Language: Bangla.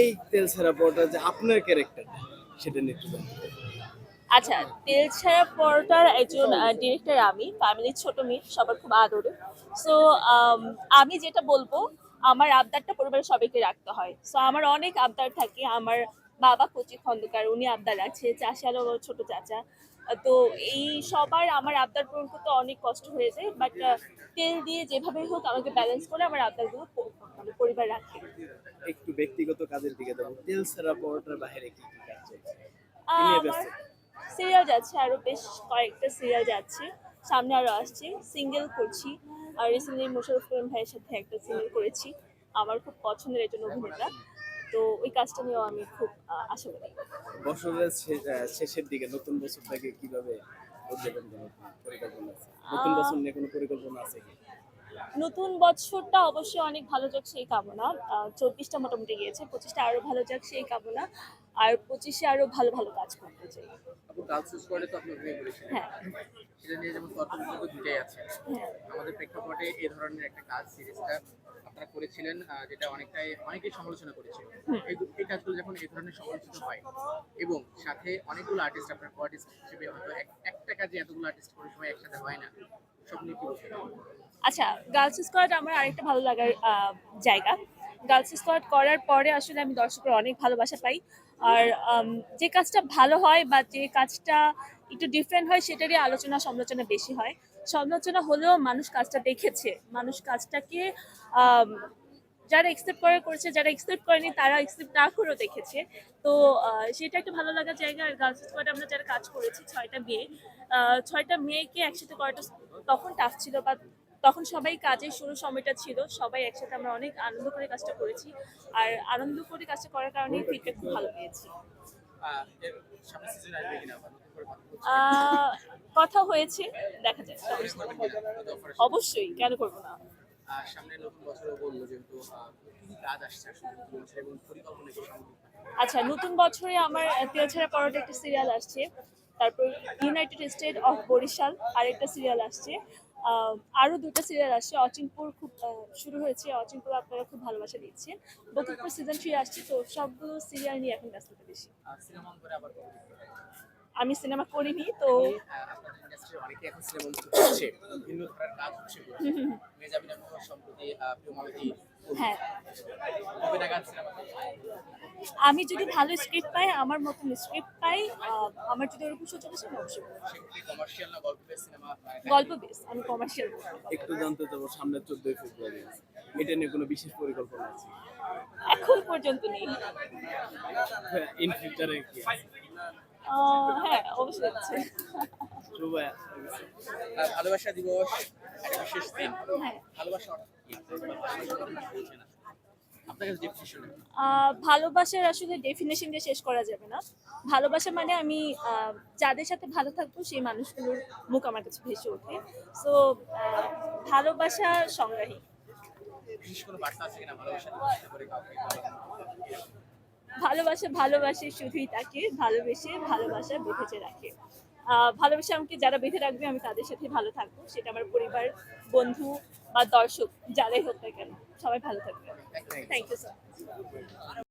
এই তেল ছাড়া পরোটা যে আপনার ক্যারেক্টারটা সেটা নিয়ে একটু আচ্ছা তেল ছাড়া পরোটার একজন ডিরেক্টর আমি ফ্যামিলির ছোট মেয়ে, সবার খুব আদরে। সো আমি যেটা বলব, আমার আবদারটা পরিবারের সবাইকে রাখতে হয়। সো আমার অনেক আবদার থাকে। আমার বাবা কচি খন্দকার, উনি আবদার আছে। চাচারও ছোট চাচা। তো এই সবার আমার আবদার পূরণ করতে অনেক কষ্ট হয়ে যায় বাট তেল দিয়ে যেভাবে হোক আমাকে ব্যালেন্স করে আমার আবদারগুলো মানে পরিবার রাখে। একটু ব্যক্তিগত কাজের দিকে দেবো তেল ছাড়া পরোটার বাইরে কি কি কাজ আমার সিরিয়াল যাচ্ছে আরও বেশ কয়েকটা সিরিয়াল যাচ্ছে সামনে আরও আসছে সিঙ্গেল করছি আর রিসেন্টলি মুশারফ করিম ভাইয়ের সাথে একটা সিঙ্গেল করেছি আমার খুব পছন্দের একজন অভিনেতা। তো ওই কাজটা নিয়েও আমি খুব বছরের শেষের দিকে নতুন বছরটাকে কীভাবে উদযাপন পরিকল্পনা আছে? নতুন বছর নিয়ে কোনো পরিকল্পনা আছে কি? নতুন বছরটা অবশ্যই অনেক ভালো যাক সেই কামনা। চব্বিশটা মোটামুটি গিয়েছে পঁচিশটা আরও ভালো যাক সেই কামনা। আর পঁচিশে আরও ভালো ভালো কাজ করতে চাই। তো আপনি অভিনয় হ্যাঁ। সেটা নিয়ে যেমন দুটাই আছে। হ্যাঁ। আমাদের প্রেক্ষাপটে এই ধরনের একটা কাজ সিরিজটা আপনারা করেছিলেন যেটা অনেকটাই অনেকেই সমালোচনা এই কাজগুলো যখন এই ধরনের সমালোচিত হয় এবং সাথে অনেকগুলো আর্টিস্ট আপনার আর্টিস্ট হিসেবে হয়তো একটা কাজে এতগুলো আর্টিস্ট কোনো সময় একসাথে হয় না। আচ্ছা গার্লস স্কোয়াড আমার আরেকটা ভালো লাগার জায়গা। গার্লস স্কোয়াড করার পরে আসলে আমি দর্শকের অনেক ভালোবাসা পাই। আর যে কাজটা ভালো হয় বা যে কাজটা একটু ডিফারেন্ট হয় সেটারই আলোচনা সমালোচনা বেশি হয়। সমালোচনা হলেও মানুষ কাজটা দেখেছে। মানুষ কাজটাকে যারা এক্সেপ্ট করে করেছে, যারা এক্সেপ্ট করেনি তারা এক্সেপ্ট না করেও দেখেছে। তো সেটা একটা ভালো লাগার জায়গা। আর গার্লস স্কোয়াডে আমরা যারা কাজ করেছি, ছয়টা মেয়ে ছয়টা মেয়েকে একসাথে করাটা তখন টাফ ছিল বা তখন সবাই কাজের শুরু সময়টা ছিল, সবাই একসাথে আমরা অনেক আনন্দ করে কাজটা করেছি। আর আনন্দ করে কাজটা করার কারণে ফিডব্যাক খুব ভালো পেয়েছি। কথা হয়েছে, দেখা আসবে। অবশ্যই, কেন করব না? আচ্ছা নতুন বছরে আমার তেল ছাড়া পরোটা একটা সিরিয়াল আসছে। তারপর ইউনাইটেড স্টেট অফ বরিশাল আর একটা সিরিয়াল আসছে। আহ, আরও দুটো সিরিয়াল আসছে। অচিনপুর খুব শুরু হয়েছে। অচিনপুর আপনারা খুব ভালোবাসা দিচ্ছেন। বকুলপুর সিজন থ্রি আসছে তো সবগুলো সিরিয়াল নিয়ে এখন ব্যস্ততা বেশি? আমি সিনেমা করিনি তো অনেকে এখন সিনেমা হচ্ছে ভিন্ন ধারার কাজ হচ্ছে মেজাবিন সম্প্রতি হ্যাঁ। আমি যদি ভালো স্ক্রিপ্ট পাই আমার মতন স্ক্রিপ্ট পাই আমার যদি ওরকম সুযোগ আসে আমি অবশ্যই গল্প বেস সিনেমা গল্প বেস আমি কমার্শিয়াল একটু জানতে চাবো সামনে চোদ্দই ফেব্রুয়ারি এটা নিয়ে কোনো বিশেষ পরিকল্পনা আছে? এখন পর্যন্ত নেই। ইন ফিউচারে কি হ্যাঁ অবশ্যই আছে। ভালোবাসা দিবস একটা বিশেষ দিন। হ্যাঁ। ভালোবাসা ভালোবাসার আসলে ডেফিনেশন দিয়ে শেষ করা যাবে না। ভালোবাসা মানে আমি আহ, যাদের সাথে ভালো থাকব সেই মানুষগুলোর মুখ আমার কাছে ভেসে ওঠে। সো ভালোবাসা সংগ্রাহী। বিশেষ কোনো বার্তা আছে কিনা ভালোবাসা ভালোবাসে শুধুই তাকে ভালোবেসে ভালোবাসা বেঁধেছে রাখে ভালোবাসা আমাকে যারা বেঁধে রাখবে আমি তাদের সাথে ভালো থাকব। সেটা আমার পরিবার বন্ধু বা দর্শক যারাই হোক না কেন সবাই ভালো থাকবে থ্যাংক ইউ স্যার